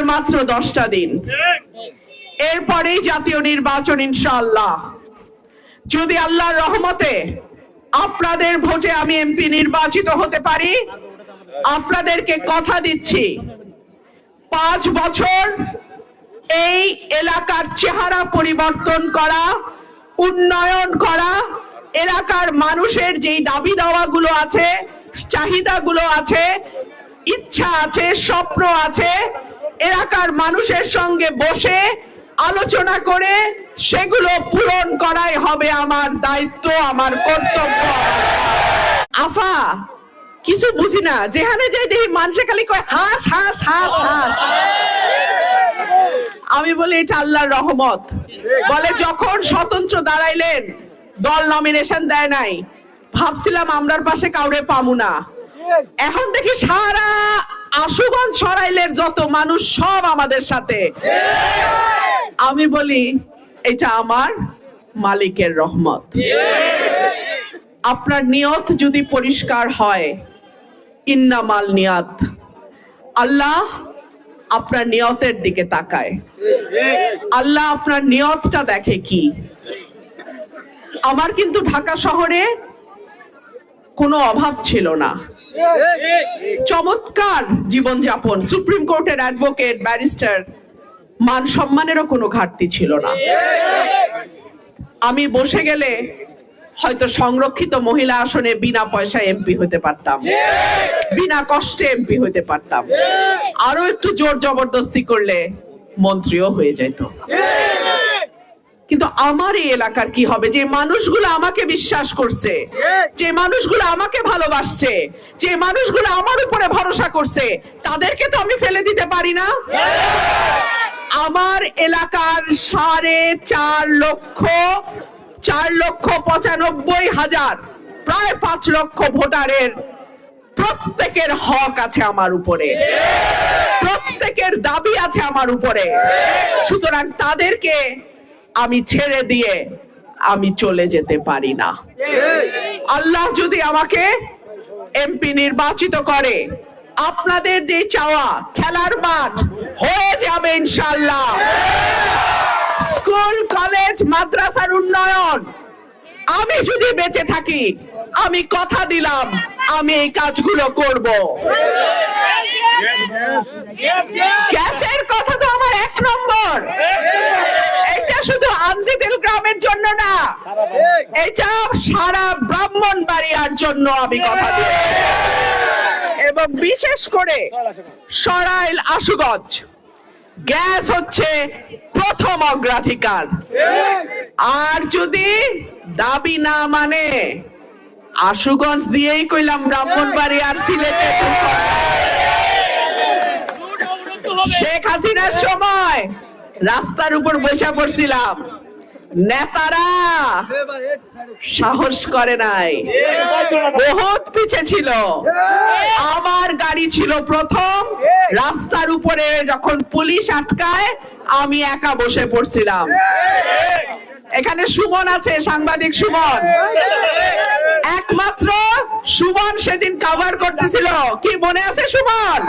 আর মাত্র দশটা দিন। এরপরেই জাতীয় নির্বাচন, ইনশাআল্লাহ। যদি আল্লাহর রহমতে আপনাদের ভোটে আমি এমপি নির্বাচিত হতে পারি, আপনাদেরকে কথা দিচ্ছি, পাঁচ বছর এই এলাকার চেহারা পরিবর্তন করা, উন্নয়ন করা, এলাকার মানুষের যেই দাবি দাওয়াগুলো আছে, চাহিদাগুলো আছে, ইচ্ছা আছে, স্বপ্ন আছে এলাকার মানুষের সঙ্গে বসে আলোচনা করে সেগুলো পূরণ করাই হবে আমার দায়িত্ব, আমার কর্তব্য। আফা, কিছু বুঝি না। যেখানে যাই দেখি মানুষে খালি কয়, হাস হাস হাস হাস। আমি বলি, এটা আল্লাহর রহমত। বলে, যখন স্বতন্ত্র দাঁড়াইলেন, দল নমিনেশন দেয় নাই। ভাবছিলাম আমরার পাশে কাউরে পামু না। এখন দেখি সারা আশুগঞ্জ সরাইলের যত মানুষ, সব আমাদের সাথে। আমি বলি, এটা আমার মালিকের রহমত। আপনার নিয়ত যদি পরিষ্কার হয়, ইন্নামাল নিয়াত। আল্লাহ আপনার নিয়তের দিকে তাকায়। আল্লাহ আপনার নিয়তটা দেখে কি? আমার কিন্তু ঢাকা শহরে কোনো অভাব ছিল না। চমৎকার জীবনযাপন। সুপ্রিম কোর্টের অ্যাডভোকেট, ব্যারিস্টার, মান সম্মানেরও কোনো ঘাটতি ছিল না। আমি বসে গেলে হয়তো সংরক্ষিত মহিলা আসনে বিনা পয়সায় এমপি হতে পারতাম। বিনা কষ্টে এমপি হতে পারতাম। আরও একটু জোর জবরদস্তি করলে মন্ত্রীও হয়ে যেত কিন্তু আমার এই এলাকার কি হবে? যে মানুষগুলো আমাকে বিশ্বাস করছে, যে মানুষগুলো আমাকে ভালোবাসছে, যে মানুষগুলো আমার উপরে ভরসা করছে, তাদেরকে তো আমি ফেলে দিতে পারি না? আমার এলাকার সাড়ে চার লক্ষ চার লক্ষ পঁচানব্বই হাজার, প্রায় পাঁচ লক্ষ ভোটারের প্রত্যেকের হক আছে আমার উপরে। প্রত্যেকের দাবি আছে আমার উপরে। সুতরাং তাদেরকে আমি ছেড়ে দিয়ে আমি চলে যেতে পারি না। আল্লাহ যদি আমাকে এমপি নির্বাচিত করে আপনাদের যে চাওয়া খেলার মাঠ হয়ে যাবে ইনশাল্লাহ স্কুল কলেজ মাদ্রাসার উন্নয়ন আমি যদি বেঁচে থাকি আমি কথা দিলাম আমি এই কাজগুলো করব। গ্যাসের কথা তো আমার এক নম্বর। এটা শুধু আন্দিদিল গ্রামের জন্য না। এটা সারা ব্রাহ্মণ বাড়িয়ার জন্য আমি কথা দিই। এবং বিশেষ করে সরাইল আশুগঞ্জ, গ্যাস হচ্ছে প্রথম অগ্রাধিকার। আর যদি দাবি না মানে আশুগঞ্জ দিয়েই কইলাম ব্রাহ্মণবাড়ি আর সিলেটে রাস্তার উপর বসে পড়ছিলাম। নেতারা সাহস করে নাই। বহুত পিছে ছিল। আমার গাড়ি ছিল প্রথম। রাস্তার উপরে যখন পুলিশ আটকায়, আমি একা বসে পড়ছিলাম। এখানে সুমন আছে, সাংবাদিক সুমন। একমাত্র সুমন সেদিন কভার করতেছিল। কি মনে আছে সুমন?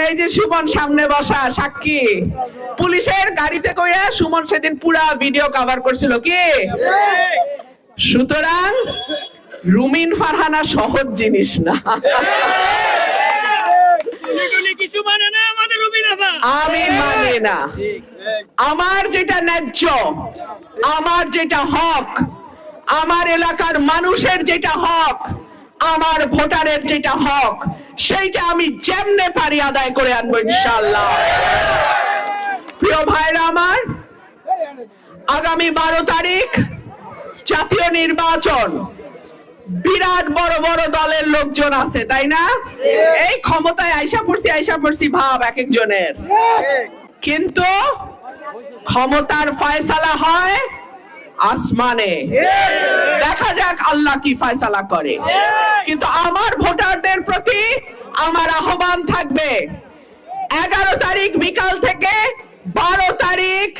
এই যে সুমন সামনে বসা সাক্ষী। পুলিশের গাড়িতে করে সুমন সেদিন পুরা ভিডিও কভার করছিল। কি? সুতরাং রুমিন ফারহানা সহজ জিনিস না। মানে আমি মানি না। আমার যেটা ন্যায্য আমার যেটা হক আমার এলাকার মানুষের যেটা হক আমার ভোটারের যেটা হক, সেইটা আমি যেমনে পারি আদায় করে আনব ইনশাল্লাহ প্রিয় ভাইরা আমার, আগামী বারো তারিখ জাতীয় নির্বাচন, বিরাট বড় বড় দলের লোকজন আছে, তাই না? এই ক্ষমতায় আইসা পড়ছি আইসা পড়ছি ভাব এক একজনের কিন্তু ক্ষমতার ফয়সালা হয় আসমানে। দেখা যাক আল্লাহ কি ফয়সালা করে। কিন্তু আমার ভোটারদের প্রতি আমার আহ্বান থাকবে এগারো তারিখ বিকাল থেকে বারো তারিখ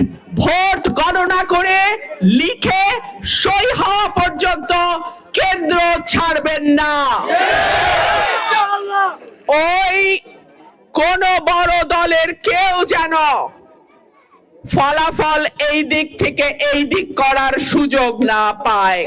ভোট গণনা করে লিখে সই হওয়া পর্যন্ত কেন্দ্র ছাড়বেন না। ওই কোন বড় দলের কেউ যেন ফলাফল এই দিক থেকে এই দিক করার সুযোগ না পায়।